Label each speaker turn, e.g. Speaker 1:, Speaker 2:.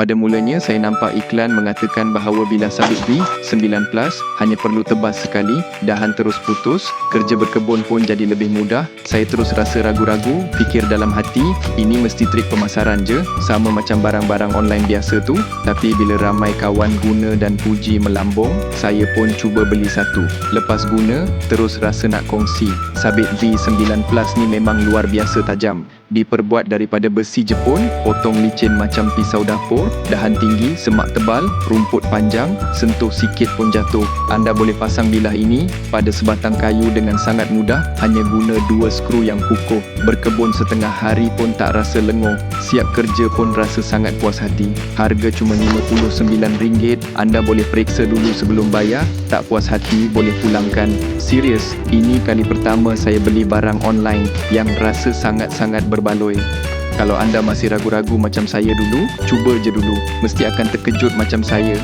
Speaker 1: Pada mulanya saya nampak iklan mengatakan bahawa bila sabit B 9 plus hanya perlu tebas sekali, dahan terus putus, kerja berkebun pun jadi lebih mudah. Saya terus rasa ragu-ragu, fikir dalam hati, ini mesti trik pemasaran je, sama macam barang-barang online biasa tu. Tapi bila ramai kawan guna dan puji melambung, saya pun cuba beli satu. Lepas guna, terus rasa nak kongsi. Sabit B 9 plus ni memang luar biasa tajam. Diperbuat daripada besi Jepun, potong licin macam pisau dapur, dahan tinggi, semak tebal, rumput panjang, sentuh sikit pun jatuh. Anda boleh pasang bilah ini pada sebatang kayu dengan sangat mudah, hanya guna dua skru yang kukuh. Berkebun setengah hari pun tak rasa lenguh. Siap kerja pun rasa sangat puas hati. Harga cuma RM59, anda boleh periksa dulu sebelum bayar. Tak puas hati, boleh pulangkan. Serius, ini kali pertama saya beli barang online yang rasa sangat-sangat berbaloi. Kalau anda masih ragu-ragu macam saya dulu, cuba je dulu. Mesti akan terkejut macam saya.